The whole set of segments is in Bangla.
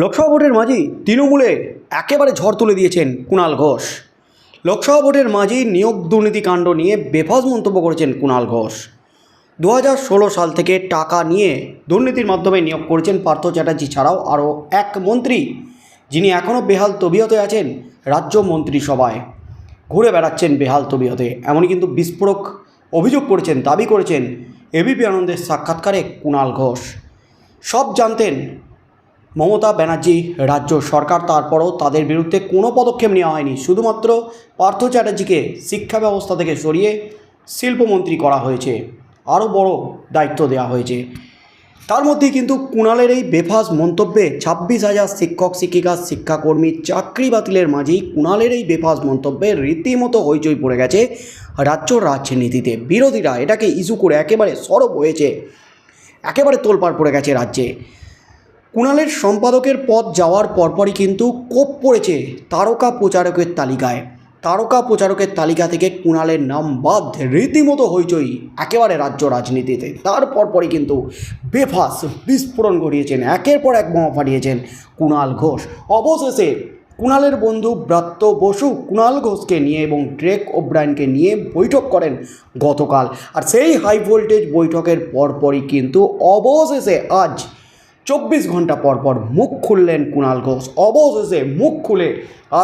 লোকসভা ভোটের মাঝেই তৃণমূলে একেবারে ঝড় তুলে দিয়েছেন কুণাল ঘোষ। লোকসভা ভোটের মাঝেই নিয়োগ দুর্নীতি কাণ্ড নিয়ে বেফাস মন্তব্য করেছেন কুণাল ঘোষ। দু সাল থেকে টাকা নিয়ে দুর্নীতির মাধ্যমে নিয়োগ করেছেন পার্থ চ্যাটার্জি ছাড়াও আরও এক মন্ত্রী, যিনি এখনও বেহাল তবিয়তে আছেন রাজ্য মন্ত্রিসভায়। ঘুরে বেড়াচ্ছেন বেহাল তবিয়তে, এমনই কিন্তু বিস্ফোরক অভিযোগ করেছেন, দাবি করেছেন এবিপি আনন্দের সাক্ষাৎকারে কুণাল ঘোষ। সব জানতেন মমতা ব্যানার্জি রাজ্য সরকার তারপরও তাদের বিরুদ্ধে কোনো পদক্ষেপ নেওয়া হয়নি। শুধুমাত্র পার্থ চ্যাটার্জিকে শিক্ষা ব্যবস্থা থেকে সরিয়ে শিল্পমন্ত্রী করা হয়েছে। আরও বড় দায়িত্ব দেওয়া হয়েছে। তার মধ্যে কিন্তু কুণালের এই বেফাস মন্তব্যে ছাব্বিশ হাজার শিক্ষক, শিক্ষিকা, শিক্ষাকর্মী চাকরি বাতিলের মাঝেই কুণালের এই বেফাস মন্তব্যে রীতিমতো হইচই পড়ে গেছে রাজ্য রাজনীতিতে। বিরোধীরা এটাকে ইস্যু করে একেবারে সরব হয়েছে। একেবারে তোলপাড় পড়ে গেছে রাজ্যে। কুণালের সম্পাদকের পদ যাওয়ার পরপরই কিন্তু কোপ পড়েছে তারকা প্রচারকের তালিকায়। তারকা প্রচারকের তালিকা থেকে কুণালের নাম বাদ রীতিমতো হইচই একেবারে রাজ্য রাজনীতিতে। তার পরপরই কিন্তু বেফাস বিস্ফোরণ ঘটিয়েছেন, একের পর এক বোমা ফাটিয়েছেন কুণাল ঘোষ। অবশেষে কুণালের বন্ধু ব্রাত্য বসু কুণাল ঘোষকে নিয়ে এবং ড্রেক ওব্রায়নকে নিয়ে বৈঠক করেন গতকাল। আর সেই হাই ভোল্টেজ বৈঠকের পরপরই কিন্তু অবশেষে আজ চব্বিশ ঘণ্টা পর পর মুখ খুললেন কুণাল ঘোষ। অবশেষে মুখ খুলে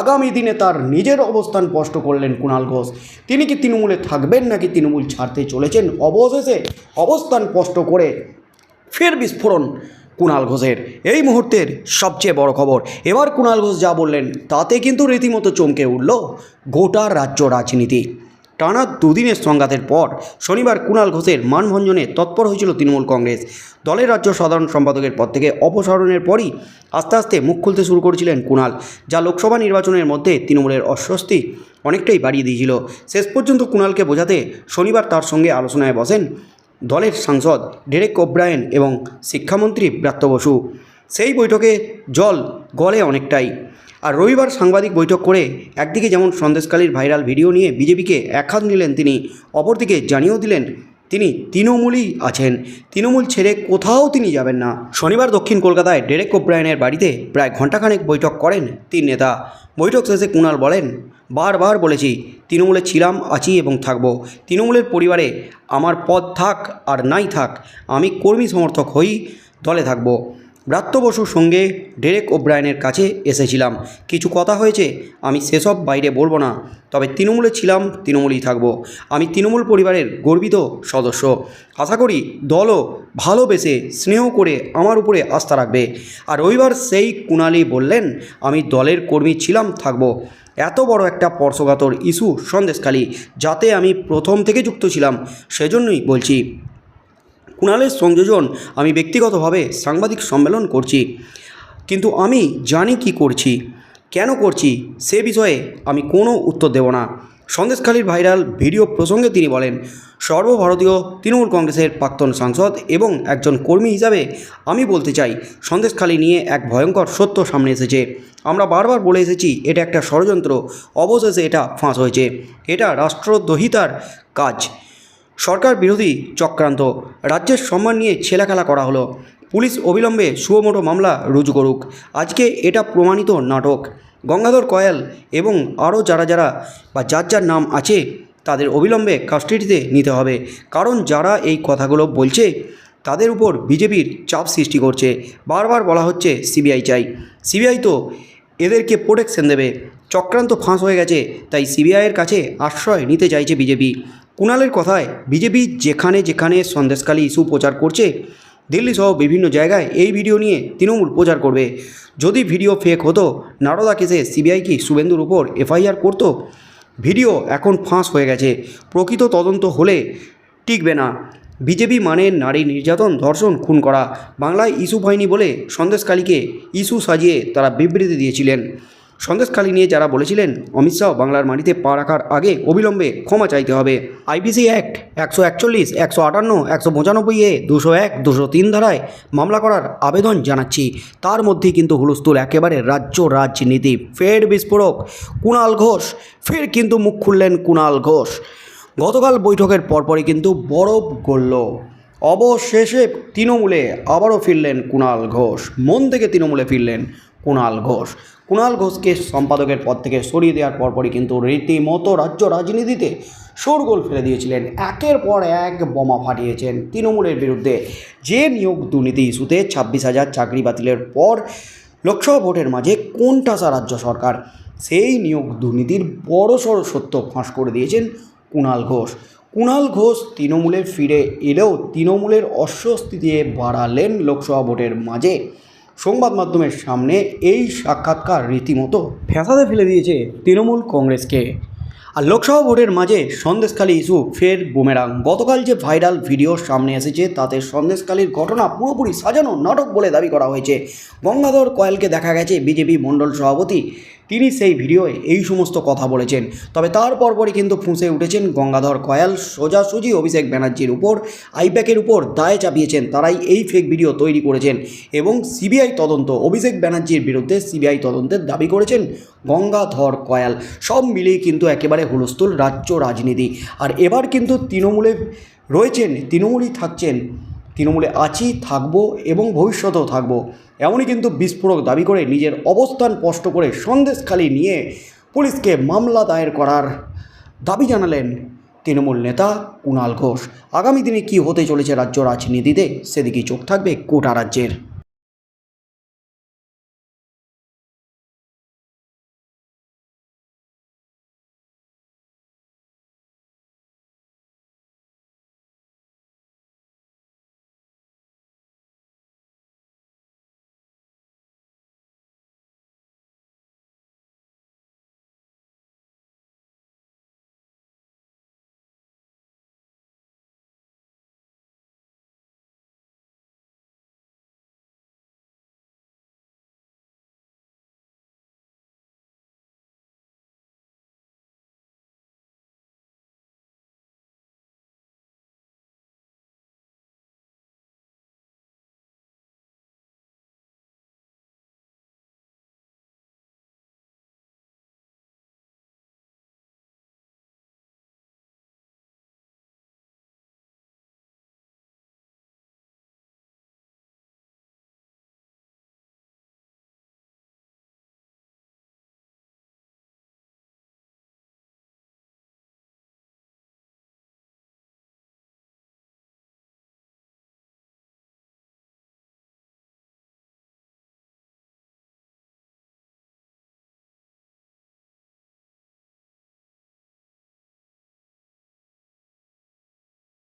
আগামী দিনে তার নিজের অবস্থান স্পষ্ট করলেন কুণাল ঘোষ। তিনি কি তৃণমূলে থাকবেন নাকি তৃণমূল ছাড়তে চলেছেন? অবশেষে অবস্থান স্পষ্ট করে ফের বিস্ফোরণ কুণাল ঘোষের। এই মুহূর্তের সবচেয়ে বড় খবর, এবার কুণাল ঘোষ যা বললেন, তাতে কিন্তু রীতিমতো চমকে উঠল গোটা রাজ্য রাজনীতি। টানা দুদিনের সংঘাতের পর শনিবার কুণাল ঘোষের মানভঞ্জনে তৎপর হয়েছিল তৃণমূল কংগ্রেস। দলের রাজ্য সাধারণ সম্পাদকের পদ থেকে অপসারণের পরই আস্তে আস্তে মুখ খুলতে শুরু করেছিলেন কুণাল, যা লোকসভা নির্বাচনের মধ্যে তৃণমূলের অস্বস্তি অনেকটাই বাড়িয়ে দিয়েছিল। শেষ পর্যন্ত কুণালকে বোঝাতে শনিবার তার সঙ্গে আলোচনায় বসেন দলের সাংসদ ডেরেক ওব্রায়েন এবং শিক্ষামন্ত্রী ব্রাত্য বসু। সেই বৈঠকে জল গলে অনেকটাই। আর রবিবার সাংবাদিক বৈঠক করে একদিকে যেমন সন্দেশকালীর ভাইরাল ভিডিও নিয়ে বিজেপিকে একহাত নিলেন তিনি, অপরদিকে জানিয়েও দিলেন তিনি তৃণমূলই আছেন। তৃণমূল ছেড়ে কোথাও তিনি যাবেন না। শনিবার দক্ষিণ কলকাতায় ডেরেক ওব্রায়নের বাড়িতে প্রায় ঘণ্টাখানেক বৈঠক করেন তিন নেতা। বৈঠক শেষে কুণাল বলেন, বারবার বলেছি, তৃণমূলে ছিলাম, আছি এবং থাকব। তৃণমূলের পরিবারে আমার পদ থাক আর নাই থাক। আমি কর্মী সমর্থক হই, দলে থাকব। ব্রাত্য বসুর সঙ্গে ডেরেক ওব্রায়নের কাছে এসেছিলাম। কিছু কথা হয়েছে, আমি সেসব বাইরে বলব না। তবে তৃণমূলে ছিলাম, তৃণমূলই থাকব। আমি তৃণমূল পরিবারের গর্বিত সদস্য। আশা করি দলও ভালোবেসে স্নেহ করে আমার উপরে আস্থা রাখবে। আর রবিবার সেই কুণালি বললেন, আমি দলের কর্মী ছিলাম, থাকব। এত বড় একটা স্পর্শকাতর ইস্যু সন্দেশখালী, যাতে আমি প্রথম থেকে যুক্ত ছিলাম, সেজন্যই বলছি। কুণালের সংযোজন আমি ব্যক্তিগতভাবে সাংবাদিক সম্মেলন করছি, কিন্তু আমি জানি কি করছি, কেন করছি, সে বিষয়ে আমি কোনো উত্তর দেব না। সন্দেশখালীর ভাইরাল ভিডিও প্রসঙ্গে তিনি বলেন, সর্বভারতীয় তৃণমূল কংগ্রেসের প্রাক্তন সাংসদ এবং একজন কর্মী হিসাবে আমি বলতে চাই, সন্দেশখালী নিয়ে এক ভয়ঙ্কর সত্য সামনে এসেছে। আমরা বারবার বলে এসেছি, এটা একটা ষড়যন্ত্র, অবশেষে এটা ফাঁস হয়েছে। এটা রাষ্ট্রদ্রোহিতার কাজ। সরকার বিরোধী চক্রান্ত। রাজ্যের সম্মান নিয়ে ছেলেখেলা করা হলো। পুলিশ অবিলম্বে সুমোটো মামলা রুজু করুক। আজকে এটা প্রমাণিত নাটক। গঙ্গাধর কয়াল এবং আরও যারা যারা বা যার যার নাম আছে, তাদের অবিলম্বে কাস্টাডিতে নিতে হবে। কারণ যারা এই কথাগুলো বলছে, তাদের উপর বিজেপির চাপ সৃষ্টি করছে। বারবার বলা হচ্ছে, সিবিআই চাই। সিবিআই তো এদেরকে প্রোটেকশন দেবে। চক্রান্ত ফাঁস হয়ে গেছে, তাই সিবিআইয়ের কাছে আশ্রয় নিতে চাইছে বিজেপি। কুণালের কথায়, বিজেপি যেখানে যেখানে সন্দেশকালী ইস্যু প্রচার করছে, দিল্লি সহ বিভিন্ন জায়গায় এই ভিডিও নিয়ে তৃণমূল প্রচার করবে। যদি ভিডিও ফেক হতো, নারদা কেসে সিবিআই কি শুভেন্দুর উপর এফআইআর করতো? ভিডিও এখন ফাঁস হয়ে গেছে। প্রকৃত তদন্ত হলে টিকবে না। বিজেপি মানে নারী নির্যাতন, ধর্ষণ, খুন করা। বাংলায় ইস্যু হয়নি বলে সন্দেশকালীকে ইস্যু সাজিয়ে তারা বিবৃতি দিয়েছিলেন। সন্দেশখালী নিয়ে যারা বলেছিলেন, অমিত শাহ বাংলার মাটিতে পা রাখার আগে অবিলম্বে ক্ষমা চাইতে হবে। আইপিসি অ্যাক্ট একশো একচল্লিশ, একশো আটান্ন, একশো পঁচানব্বই এ দুশো এক, দুশো তিন ধারায় মামলা করার আবেদন জানাচ্ছি। তার মধ্যে কিন্তু হুলস্থুল একেবারে রাজ্য রাজনীতি। ফের বিস্ফোরক, কুণাল ঘোষ, ফের কিন্তু মুখ খুললেন কুণাল ঘোষ। গতকাল বৈঠকের পরপরই কিন্তু বরফ গড়ল অবশেষে তৃণমূলে আবারও ফিরলেন কুণাল ঘোষ। মন থেকে তৃণমূলে ফিরলেন কুণাল ঘোষ। কুণাল ঘোষকে সম্পাদকের পদ থেকে সরিয়ে দেওয়ার পরপরই কিন্তু রীতিমতো রাজ্য রাজনীতিতে শোরগোল ফেলে দিয়েছিলেন। একের পর এক বোমা ফাটিয়েছেন তৃণমূলের বিরুদ্ধে। যে নিয়োগ দুর্নীতি ইস্যুতে ছাব্বিশ হাজার চাকরি বাতিলের পর লোকসভা ভোটের মাঝে কোনটাসা রাজ্য সরকার, সেই নিয়োগ দুর্নীতির বড়সড় সত্য ফাঁস করে দিয়েছেন কুণাল ঘোষ। কুণাল ঘোষ তৃণমূলে ফিরে এলেও তৃণমূলের অস্বস্তি দিয়ে বাড়ালেন লোকসভা ভোটের মাঝে। সংবাদ মাধ্যমের সামনে এই সাক্ষাৎকার রীতিমতো ফ্যাসাদে ফেলে দিয়েছে তৃণমূল কংগ্রেসকে। আর লোকসভা ভোটের মাঝে সন্দেশখালী ইস্যু ফের বুমেরাং। গতকাল যে ভাইরাল ভিডিও সামনে এসেছে, তাতে সন্দেশখালীর ঘটনা পুরোপুরি সাজানো নাটক বলে দাবি করা হয়েছে। গঙ্গাধর কয়েলকে দেখা গেছে বিজেপি মণ্ডল সভাপতি তিনি সেই ভিডিওয়ে এই সমস্ত কথা বলেছেন। তবে তার পরপরই কিন্তু ফুঁসে উঠেছেন গঙ্গাধর কয়াল, সোজাসুজি অভিষেক ব্যানার্জির উপর, আইপ্যাকের উপর দায় চাপিয়েছেন তারাই এই ফেক ভিডিও তৈরি করেছেন এবং সিবিআই তদন্ত, অভিষেক ব্যানার্জির বিরুদ্ধে সিবিআই তদন্তের দাবি করেছেন গঙ্গাধর কয়াল। সব মিলিয়ে কিন্তু একেবারে হুলস্থুল রাজ্য রাজনীতি। আর এবার কিন্তু তৃণমূলে রয়েছেন, তৃণমূলই থাকছেন তৃণমূলে আছি, থাকব এবং ভবিষ্যতেও থাকব। এমনই কিন্তু বিস্ফোরক দাবি করে নিজের অবস্থান স্পষ্ট করে সন্দেশখালি নিয়ে পুলিশকে মামলা দায়ের করার দাবি জানালেন তৃণমূল নেতা কুণাল ঘোষ। আগামী দিনে কি হতে চলেছে রাজ্য রাজনীতিতে, সেদিকেই চোখ থাকবে কোটা রাজ্যের।